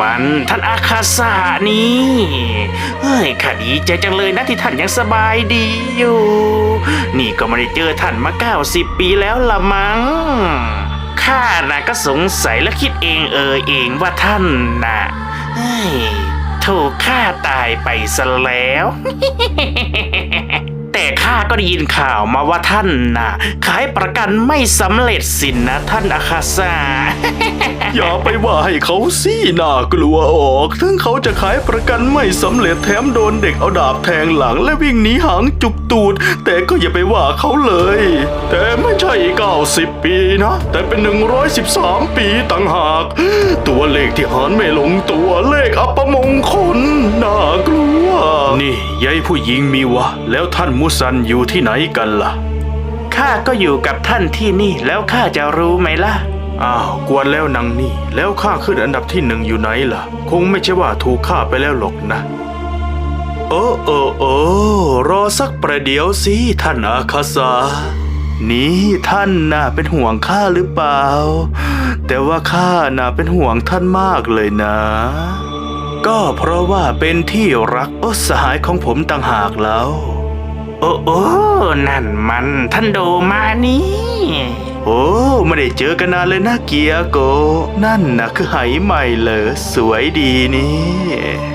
มัน ท่านอาคาสานี่เฮ้ยข้าดีใจจังเลยนะที่ท่านยังสบายดีอยู่ นี่ก็ไม่ได้เจอท่านมา 90 ปีแล้วละมั้งข้าน่ะก็สงสัยและคิดเองเออเองว่าท่านน่ะเฮ้ยถูกฆ่าตายไปซะแล้ว แต่ข้าก็ได้ยินข่าวมาว่าท่านน่ะ ขายประกันไม่สำเร็จสินนะท่านอาคาซา อย่าไปว่าให้เขาสิน่ากลัวออก ถึงเขาจะขายประกันไม่สำเร็จแถมโดนเด็กเอาดาบแทงหลังและวิ่งหนีหางจุกตูด แต่ก็อย่าไปว่าเขาเลย แต่ไม่ใช่ 90 ปีนะ แต่เป็น 113 ปีต่างหาก ตัวเลขที่หารไม่ลงตัวเลขอัปมงคล ยายผู้หญิงมีวะ แล้วท่านมุสันอยู่ที่ไหนกันล่ะ ข้าก็อยู่กับท่านที่นี่แล้วข้าจะรู้ไหมล่ะ อ้าวกวนแล้วนางนี่ แล้วข้าขึ้นอันดับที่หนึ่งอยู่ไหนล่ะ คงไม่ใช่ว่าถูกฆ่าไปแล้วหรอกนะโอ้โอ้โอ้รอสักประเดี๋ยวสิท่านอาคาซานี่ท่านน่ะเป็นห่วงข้าหรือเปล่า แต่ว่าข้าน่ะเป็นห่วงท่านมากเลยนะ ก็เพราะว่าเป็นที่รักโอสหายของผมต่างหากแล้ว โอ้โอ้นั่นมันท่านโดมานี่ โอ้ไม่ได้เจอกันนานเลยนะเกียโก นั่นนะคือไหใหม่เหรอสวยดีนี่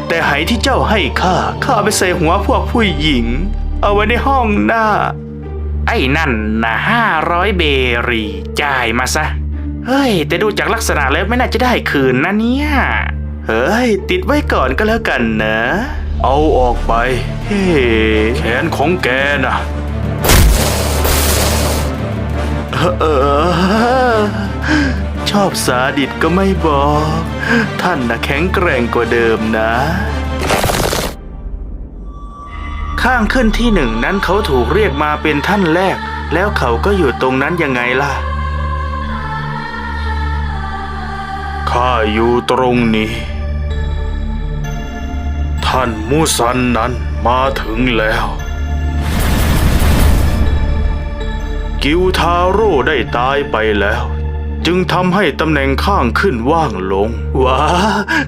แต่ไหที่เจ้าให้ข้าข้าไปใส่หัวพวกผู้หญิง เอาไว้ในห้องหน้า ไอ้นั่นนะห้าร้อยเบรีจ่ายมาซะ เฮ้ย แต่ดูจากลักษณะแล้วไม่น่าจะได้คืนนะเนี่ย เฮ้ย ติดไว้ก่อนก็แล้วกันนะ เอาออกไป เฮ้แขนของแกนะเออ ชอบสาดิตก็ไม่บอก ท่านนะแข็งแกร่งกว่าเดิมนะ ข้างขึ้นที่หนึ่งนั้นเขาถูกเรียกมาเป็นท่านแรก แล้วเขาก็อยู่ตรงนั้นยังไงล่ะข้าอยู่ตรงนี้ ท่านมูซันนั้นมาถึงแล้ว กิวทาโร่ได้ตายไปแล้ว จึงทำให้ตำแหน่งข้างขึ้นว่างลงว้า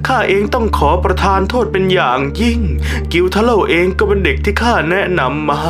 ข้าเองต้องขอประทานโทษเป็นอย่างยิ่ง กิวทาโร่เองก็เป็นเด็กที่ข้าแนะนำมา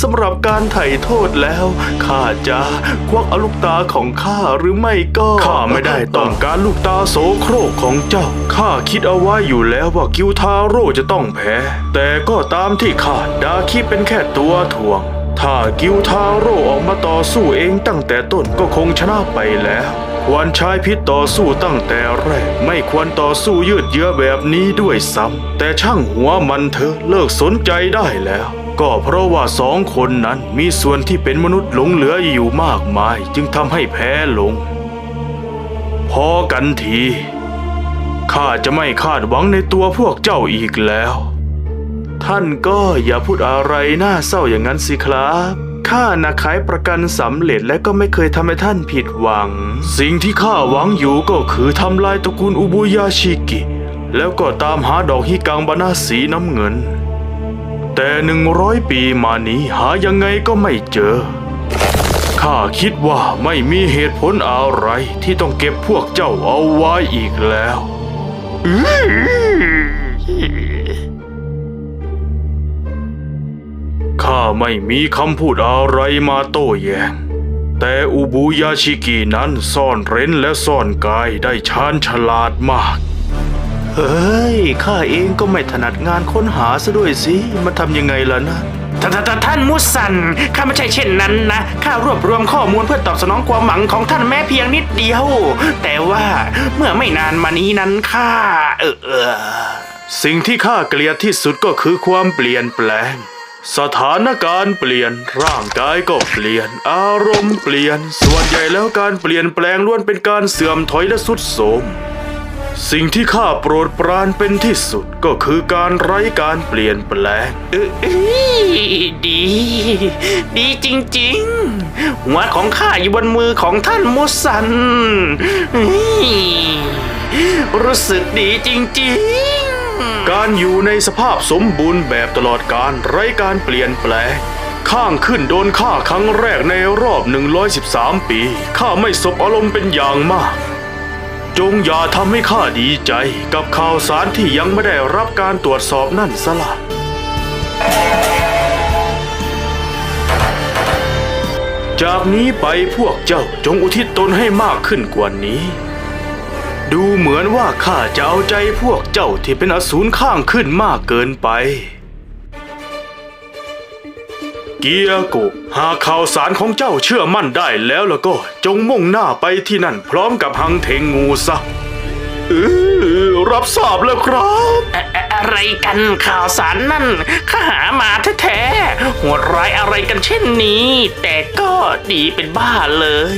สำหรับการไถ่โทษแล้วข้าจะควักเอาลูกตาของข้าหรือไม่ก็ข้าไม่ได้ต้องการลูกตาโสโครกของเจ้าข้าคิดเอาไว้อยู่แล้วว่ากิวทาโร่จะต้องแพ้ แต่ก็ตามที่คาดดาคิเป็นแค่ตัวถ่วง ถ้ากิวทาโร่ออกมาต่อสู้เองตั้งแต่ต้นก็คงชนะไปแล้ว ควรใช้พิษต่อสู้ตั้งแต่แรก ไม่ควรต่อสู้ยืดเยื้อแบบนี้ด้วยซ้ำแต่ช่างหัวมันเธอะเลิกสนใจได้แล้ว ก็เพราะว่าสองคนนั้นมีส่วนที่เป็นมนุษย์หลงเหลืออยู่มากมาย จึงทำให้แพ้ลง พอกันทีข้าจะไม่คาดหวังในตัวพวกเจ้าอีกแล้ว ท่านก็อย่าพูดอะไรน่าเศร้าอย่างนั้นสิครับข้านะขายประกันสำเร็จและก็ไม่เคยทำให้ท่านผิดหวัง สิ่งที่ข้าหวังอยู่ก็คือทำลายตระกูลอุบุยาชิกิ แล้วก็ตามหาดอกฮิกังบานาสีน้ำเงิน แต่หนึ่งร้อยปีมานี้หายังไงก็ไม่เจอข้าคิดว่าไม่มีเหตุผลอะไรที่ต้องเก็บพวกเจ้าเอาไว้อีกแล้ว ไม่มีคำพูดอะไรมาโต้แย้งแต่อุบุยาชิกินั้นซ่อนเร้นและซ่อนกายได้ชาญฉลาดมาก เฮ้ย ข้าเองก็ไม่ถนัดงานค้นหาซะด้วยสิ มาทำยังไงล่ะนะท่านท่านท่านท่านมุสัน ข้าไม่ใช่เช่นนั้นนะ ข้ารวบรวมข้อมูลเพื่อตอบสนองความหวังของท่านแม้เพียงนิดเดียว แต่ว่าเมื่อไม่นานมานี้นั้นข้าเออเออสิ่งที่ข้าเกลียดที่สุดก็คือความเปลี่ยนแปลง สถานการณ์เปลี่ยนร่างกายก็เปลี่ยน อารมณ์เปลี่ยน ส่วนใหญ่แล้วการเปลี่ยนแปลงล้วนเป็นการเสื่อมถอยและสุดโทรมสิ่งที่ข้าโปรดปรานเป็นที่สุดก็คือการไร้การเปลี่ยนแปลงเออเอ้ยดี ดีจริงๆ หัวของข้าอยู่บนมือของท่านมุสัน รู้สึกดีจริงๆ การอยู่ในสภาพสมบูรณ์แบบตลอดการไร้การเปลี่ยนแปลงข้างขึ้นโดนฆ่าครั้งแรกในรอบ 113 ปี ข้าไม่สบอารมณ์เป็นอย่างมาก จงอย่าทำให้ข้าดีใจกับข่าวสารที่ยังไม่ได้รับการตรวจสอบนั่นสละจากนี้ไปพวกเจ้าจงอุทิศตนให้มากขึ้นกว่านี้ ดูเหมือนว่าข้าจะเอาใจพวกเจ้าที่เป็นอสูรข้างขึ้นมากเกินไป เกียโกะหากข่าวสารของเจ้าเชื่อมั่นได้แล้วแล้วก็จงมุ่งหน้าไปที่นั่นพร้อมกับหังเทงงูซะเออรับทราบแล้วครับอะอะอะไรกันข่าวสารนั่นข้าหามาแท้ๆโหดร้ายอะไรกันเช่นนี้ แต่ก็ดีเป็นบ้าเลย